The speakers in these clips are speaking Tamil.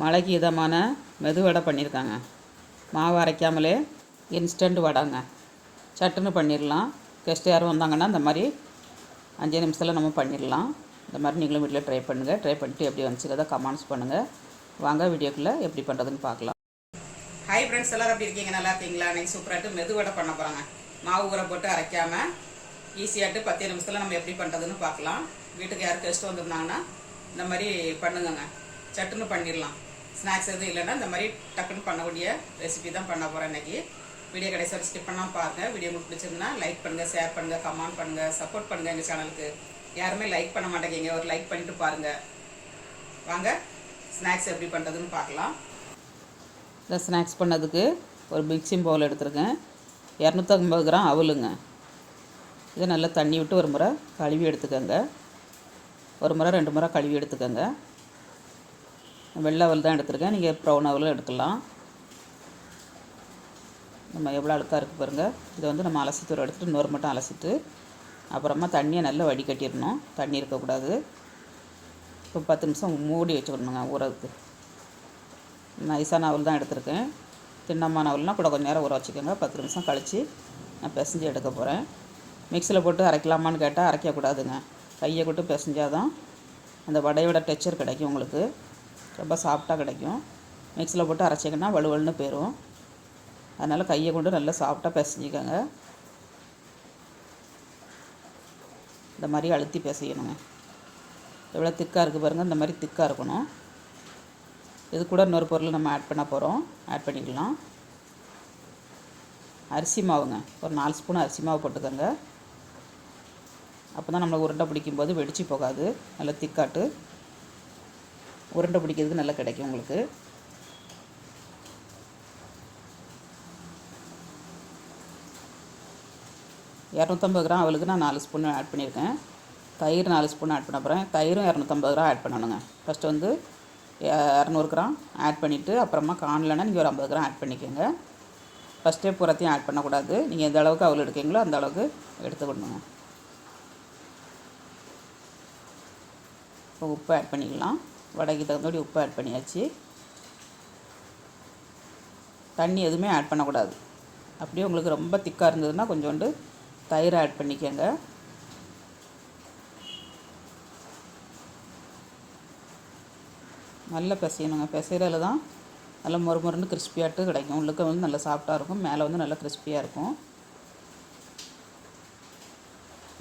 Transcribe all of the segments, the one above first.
மழைக்கு இதமான மெது வடை பண்ணியிருக்காங்க. மாவு அரைக்காமலே இன்ஸ்டண்ட் வடைங்க. சட்டுன்னு பண்ணிடலாம் கெஸ்ட் யாரும் வந்தாங்கன்னா இந்த மாதிரி அஞ்சு நிமிஷத்தில் நம்ம பண்ணிடலாம் இந்த மாதிரி நீங்களும் வீட்டில் ட்ரை பண்ணுங்கள் ட்ரை பண்ணிட்டு எப்படி வந்துச்சுக்கிறத கமெண்ட்ஸ் பண்ணுங்கள் வாங்க வீடியோக்குள்ளே எப்படி பண்ணுறதுன்னு பார்க்கலாம். ஹாய் ஃப்ரெண்ட்ஸ் எல்லாரும் எப்படி இருக்கீங்க? நல்லா இருக்கீங்களா? இன்னைக்கு சூப்பராகிட்டு மெது வடை பண்ண போகிறாங்க மாவு ஊற போட்டு அரைக்காமல் ஈஸியாகிட்டு பத்து நிமிஷத்தில் நம்ம எப்படி பண்ணுறதுன்னு பார்க்கலாம். வீட்டுக்கு யார் கெஸ்ட் வந்திருந்தாங்கன்னா இந்த மாதிரி பண்ணுங்கங்க. சட்டுன்னு பண்ணிடலாம் ஸ்நாக்ஸ் எதுவும் இல்லைன்னா இந்த மாதிரி டக்குன்னு பண்ணக்கூடிய ரெசிபி தான் பண்ண போகிறேன் இன்னைக்கு. வீடியோ கடைசி வரை ஸ்கிப் பண்ணாமல் பாருங்கள் வீடியோ உங்களுக்கு பிடிச்சிருந்தா லைக் பண்ணுங்கள் ஷேர் பண்ணுங்கள் கமெண்ட் பண்ணுங்கள் சப்போர்ட் பண்ணுங்கள் எங்கள் சேனலுக்கு யாருமே லைக் பண்ண மாட்டேங்கிங்க ஒரு லைக் பண்ணிட்டு பாருங்கள் வாங்க ஸ்நாக்ஸ் எப்படி பண்ணுறதுன்னு பார்க்கலாம். இந்த ஸ்நாக்ஸ் பண்ணதுக்கு ஒரு மிக்சிங் பவுல் எடுத்துருக்கேன். இரநூத்தம்பது கிராம் அவலுங்க இதை நல்லா தண்ணி விட்டு ஒரு முறை கழுவி எடுத்துக்கோங்க. ஒரு முறை ரெண்டு முறை கழுவி எடுத்துக்கோங்க. வெள்ளை அவல் தான் எடுத்துருக்கேன். நீங்கள் ப்ரௌன் அவலும் எடுக்கலாம். நம்ம எவ்வளோ அழுக்காக இருக்குது பாருங்கள் இதை வந்து நம்ம அலசி ஒரு எடுத்துகிட்டு இன்னொரு மட்டும் அலசிட்டு அப்புறமா தண்ணியை நல்லா வடிகட்டிடணும். தண்ணி இருக்கக்கூடாது. இப்போ பத்து நிமிஷம் மூடி வச்சுக்கணுங்க ஊறதுக்கு. நைஸான அவல் தான் எடுத்திருக்கேன். திண்ணமான அவல்னால் கூட கொஞ்சம் நேரம் ஊற வச்சுக்கோங்க. பத்து நிமிஷம் கழித்து நான் பிசைஞ்சு எடுக்க போகிறேன் மிக்சியில் போட்டு அரைக்கலாமான்னு கேட்டால் அரைக்கக்கூடாதுங்க. கையை கொட்டு பிசைஞ்சாதான் அந்த வடையோட டெக்சர் கிடைக்கும் உங்களுக்கு. ரொம்ப சாஃப்டாக கிடைக்கும். மிக்சியில் போட்டு அரைச்சிங்கன்னா வலுவலுன்னு போயிடும் அதனால் கையை கொண்டு நல்லா சாஃப்டாக பிசைஞ்சிக்கோங்க. இந்த மாதிரி அழுத்தி பிசையணுங்க. எவ்வளோ திக்காக இருக்குது பாருங்கள் இந்த மாதிரி திக்காக இருக்கணும். இது கூட இன்னொரு பொருள் நம்ம ஆட் பண்ண போகிறோம் ஆட் பண்ணிக்கலாம். அரிசி மாவுங்க. ஒரு நாலு ஸ்பூன் அரிசி மாவு போட்டுக்கோங்க. அப்போ தான் நம்மளை உருண்டை பிடிக்கும்போது வெடிச்சு போகாது. நல்லா திக்காட்டு. உருண்டை பிடிக்கிறதுக்கு நல்லா கிடைக்கும் உங்களுக்கு. இரநூத்தம்பது கிராம் அவளுக்கு நான் நாலு ஸ்பூன் ஆட் பண்ணியிருக்கேன். தயிர் நாலு ஸ்பூன் ஆட் பண்ண போகிறேன் தயிரும் இரநூத்தம்பது கிராம் ஆட் பண்ணணுங்க. ஃபஸ்ட்டு வந்து இரநூறு கிராம் ஆட் பண்ணிவிட்டு அப்புறமா காணலன்னா நீங்கள் ஒரு ஐம்பது கிராம் ஆட் பண்ணிக்கோங்க. ஃபஸ்ட்டே பூரத்தையும் ஆட் பண்ணக்கூடாது. நீங்கள் எந்த அளவுக்கு அவள் எடுக்கீங்களோ அந்த அளவுக்கு எடுத்துக்கணுங்க. இப்போ உப்பு ஆட் பண்ணிக்கலாம். வடைக்கு தகுந்தபடி உப்பு ஆட் பண்ணியாச்சு. தண்ணி எதுவுமே ஆட் பண்ணக்கூடாது. அப்படியே உங்களுக்கு ரொம்ப திக்காக இருந்ததுன்னா கொஞ்சோண்டு தயிர் ஆட் பண்ணிக்கோங்க. நல்லா பிசையணுங்க. பிசைறதுல தான் நல்லா மொறு மொறுன்னு கிறிஸ்பியாட்டு கிடைக்கும். உள்ளுக்க வந்து நல்லா சாஃப்டாக இருக்கும். மேலே வந்து நல்லா கிறிஸ்பியாக இருக்கும்.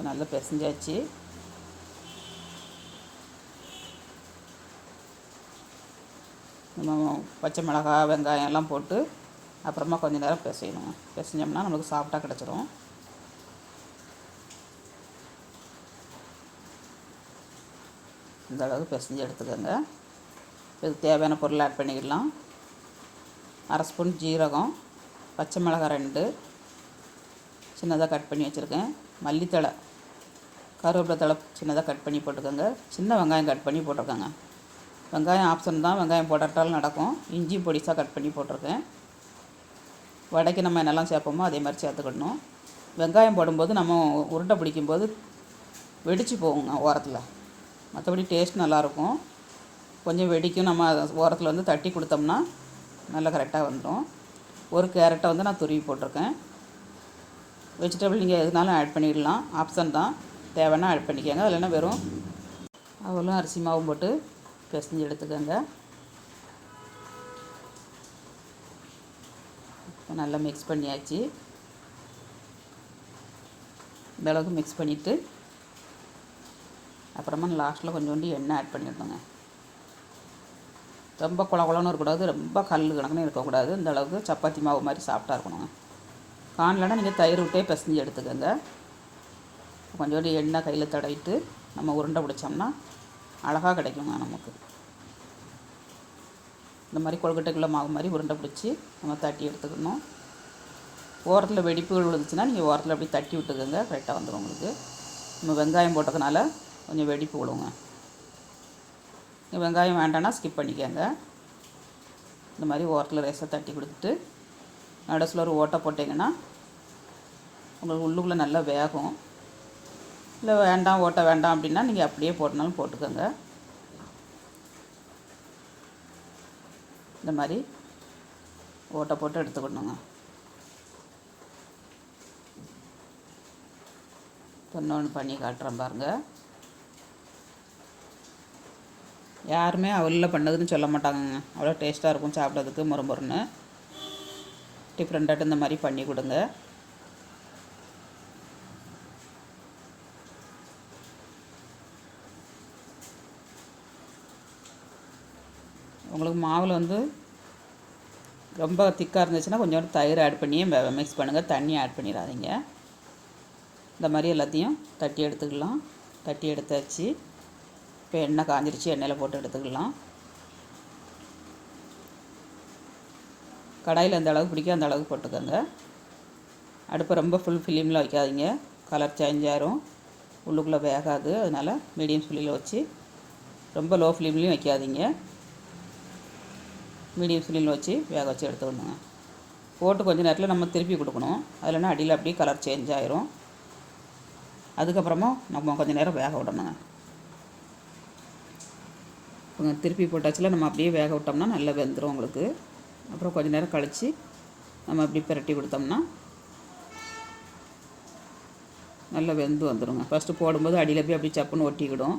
நல்லா பிசைஞ்சாச்சு. பச்சை மிளகா வெங்காயம் எல்லாம் போட்டு அப்புறமா கொஞ்சம் நேரம் பிசையணும் பிசைஞ்சோம்னா நம்மளுக்கு சாஃப்டாக கிடச்சிரும். இந்த அளவுக்கு பிசைஞ்சு எடுத்துக்கோங்க. இதுக்கு தேவையான பொருள் ஆட் பண்ணிக்கலாம். அரை ஸ்பூன் ஜீரகம் பச்சை மிளகாய் ரெண்டு சின்னதாக கட் பண்ணி வச்சுருக்கேன். மல்லித்தழை கருவேப்பிலை தழை சின்னதாக கட் பண்ணி போட்டுக்கோங்க. சின்ன வெங்காயம் கட் பண்ணி போட்டிருக்கோங்க. வெங்காயம் ஆப்ஷன் தான் வெங்காயம் போட்டாட்டாலும் நடக்கும். இஞ்சி பொடிசாக கட் பண்ணி போட்டிருக்கேன். வடைக்கு நம்ம என்னெல்லாம் சேர்ப்போமோ அதே மாதிரி சேர்த்துக்கணும். வெங்காயம் போடும்போது நம்ம உருண்டை பிடிக்கும்போது வெடிச்சு போகுங்க ஓரத்தில். மற்றபடி டேஸ்ட் நல்லாயிருக்கும். கொஞ்சம் வெடிக்கும். நம்ம ஓரத்தில் வந்து தட்டி கொடுத்தோம்னா நல்லா கரெக்டாக வந்துடும். ஒரு கேரட்டை வந்து நான் துருவி போட்டிருக்கேன். வெஜிடபிள் நீங்கள் எதுனாலும் ஆட் பண்ணிடலாம். ஆப்ஷன் தான். தேவைன்னா ஆட் பண்ணிக்கோங்க. இல்லைன்னா வெறும் அவளும் அரிசி மாவும் போட்டு பிசைஞ்சு எடுத்துக்கோங்க. இப்போ நல்லா மிக்ஸ் பண்ணியாச்சு. இந்த அளவுக்கு மிக்ஸ் பண்ணிவிட்டு அப்புறமா லாஸ்ட்டில் கொஞ்சோண்டு எண்ணெய் ஆட் பண்ணிடணுங்க. ரொம்ப குள குளம்னு இருக்கக்கூடாது ரொம்ப கல் கணக்குன்னு இருக்கக்கூடாது. இந்த அளவுக்கு சப்பாத்தி மாவு மாதிரி சாப்பிட்டா இருக்கணுங்க. காணலன்னா நீங்கள் தயிர் விட்டே பிசைஞ்சு எடுத்துக்கோங்க. கொஞ்சோண்டு எண்ணெய் கையில் தடவிட்டு நம்ம உருண்டை பிடிச்சோம்னா அழகாக கிடைக்குங்க நமக்கு. இந்த மாதிரி கொழுக்கட்டைக்குள்ள மாவு மாதிரி உருண்டை பிடிச்சி நம்ம தட்டி எடுத்துக்கணும். ஓரத்தில் வெடிப்புகள் விழுந்துச்சுன்னா நீங்கள் ஓரத்தில் அப்படி தட்டி விட்டுக்கோங்க. கரெக்டாக வந்துடும் உங்களுக்கு. நம்ம வெங்காயம் போட்டதுனால கொஞ்சம் வெடிப்பு விழுவுங்க வெங்காயம் வேண்டாம்னா ஸ்கிப் பண்ணிக்கோங்க. இந்த மாதிரி ஓரத்தில் லேசாக தட்டி கொடுத்துட்டு நடுசில் ஒரு ஓட்டை போட்டிங்கன்னா உங்களுக்கு உள்ளுக்குள்ளே நல்லா வேகும். இல்லை வேண்டாம் ஓட்ட வேண்டாம் அப்படின்னா நீங்கள் அப்படியே போட்டனாலும் போட்டுக்கோங்க. இந்த மாதிரி ஓட்டை போட்டு எடுத்துக்கணுங்க. இன்னொன்று பண்ணி காட்டுறேன் பாருங்கள் யாருமே அவளில் பண்ணதுன்னு சொல்ல மாட்டாங்கங்க. அவ்வளோ டேஸ்ட்டாக இருக்கும் சாப்பிட்றதுக்கு மொறுமொறுன்னு டிஃப்ரெண்ட்டாக இந்த மாதிரி பண்ணி கொடுங்க. உங்களுக்கு மாவில் வந்து ரொம்ப திக்காக இருந்துச்சுன்னா கொஞ்சோண்டு தயிர் ஆட் பண்ணியே மிக்ஸ் பண்ணுங்கள் தண்ணி ஆட் பண்ணிடாதீங்க. இந்த மாதிரி எல்லாத்தையும் தட்டி எடுத்துக்கலாம். தட்டி எடுத்தாச்சு. இப்போ எண்ணெய் காஞ்சிருச்சு. எண்ணெயில் போட்டு எடுத்துக்கலாம். கடாயில் எந்த அளவுக்கு பிடிக்கும் அந்த அளவுக்கு போட்டுக்கோங்க. அடுப்பை ரொம்ப ஃபுல் ஃபிலிமில் வைக்காதீங்க. கலர் சேஞ்ச் ஆயிரும். உள்ளுக்குள்ளே வேகாது. அதனால் மீடியம் ஃபிலிமில் வச்சு ரொம்ப லோ ஃப்ளேம்லேயும் வைக்காதீங்க. மீடியம் ஃப்ளேமில் வச்சு வேக வச்சு எடுத்துக்கணுங்க போட்டு கொஞ்ச நேரத்தில் நம்ம திருப்பி கொடுக்கணும். அதில்னா அடியில் அப்படியே கலர் சேஞ்ச் ஆயிரும். அதுக்கப்புறமா நம்ம கொஞ்சம் நேரம் வேக விடணுங்க. இப்போ திருப்பி போட்டாச்சில் நம்ம அப்படியே வேக விட்டோம்னா நல்லா வெந்துடும் உங்களுக்கு. அப்புறம் கொஞ்சம் நேரம் கழித்து நம்ம அப்படி பிரட்டி கொடுத்தோம்னா நல்லா வெந்து வந்துடுங்க ஃபஸ்ட்டு போடும்போது அடியில் போய் அப்படி சப்புன்னு ஒட்டிக்கிடும்.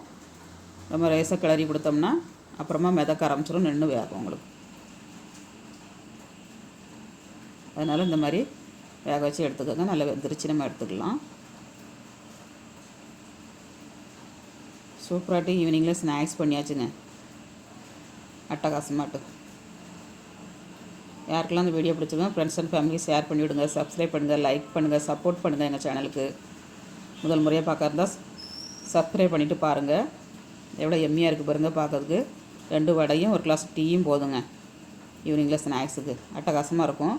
நம்ம ரைஸை கிளறி கொடுத்தோம்னா அப்புறமா மிதக்க ஆரம்பிச்சிடும் நின்று வேகும் உங்களுக்கு. அதனால் இந்த மாதிரி வேக வச்சு எடுத்துக்கோங்க. நல்லா வெந்துருச்சு. நம்ம எடுத்துக்கலாம். சூப்பராகட்டு ஈவினிங்கில் ஸ்நாக்ஸ் பண்ணியாச்சுங்க. அட்டகாசமாட்டு யாருக்கெல்லாம் இந்த வீடியோ பிடிச்சிருக்கோம் ஃப்ரெண்ட்ஸ் அண்ட் ஃபேமிலி ஷேர் பண்ணிவிடுங்க சப்ஸ்கிரைப் பண்ணுங்கள் லைக் பண்ணுங்கள் சப்போர்ட் பண்ணுங்கள் எங்கள் சேனலுக்கு முதல் முறையாக பார்க்க இருந்தால் சப்ஸ்கிரைப் பண்ணிவிட்டு பாருங்கள் எவ்வளோ எம்மியாக இருக்குது பாருங்கள் பார்க்கறதுக்கு. ரெண்டு வடையும் ஒரு கிளாஸ் டீயும் போதுங்க. ஈவினிங்கில் ஸ்நாக்ஸுக்கு. அட்டகாசமாக இருக்கும்.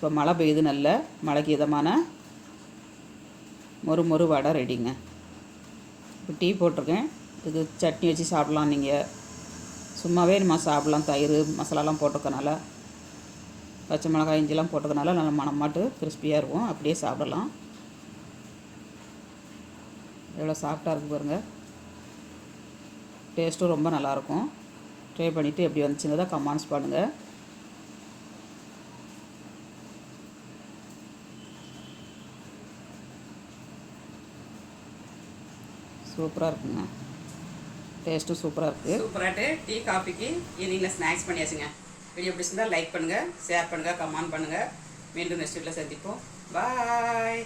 இப்போ மழை பெய்யுது நல்ல மழைக்கு இதமான மொறு மொறு வடை ரெடிங்க இப்போ டீ போட்டிருக்கேன். இது சட்னி வச்சு சாப்பிட்லாம் நீங்கள் சும்மாவே நம்ம சாப்பிட்லாம். தயிர் மசாலாலாம் போட்டிருக்கனால பச்சை மிளகாய் இஞ்சிலாம் போட்டிருக்கனால நல்லா மணமாட்டு கிறிஸ்பியாக இருக்கும். அப்படியே சாப்பிடலாம். எவ்வளோ சாஃப்டாக இருக்குது பாருங்கள் டேஸ்ட்டும் ரொம்ப நல்லாயிருக்கும் ட்ரை பண்ணிவிட்டு எப்படி வந்துச்சுங்கிறத கமெண்ட்ஸ் பண்ணுங்கள் சூப்பராக இருக்குங்க. டேஸ்ட்டும் சூப்பராக இருக்குது சூப்பராகிட்டு டீ காஃபிக்கு ஈவினிங்கில் ஸ்நாக்ஸ் பண்ணியாச்சுங்க. வீடியோ பிடிச்சிருந்தா லைக் பண்ணுங்கள் ஷேர் பண்ணுங்கள் கமெண்ட் பண்ணுங்கள் மீண்டும் நெக்ஸ்ட் வீட்டில் சந்திப்போம். பாய்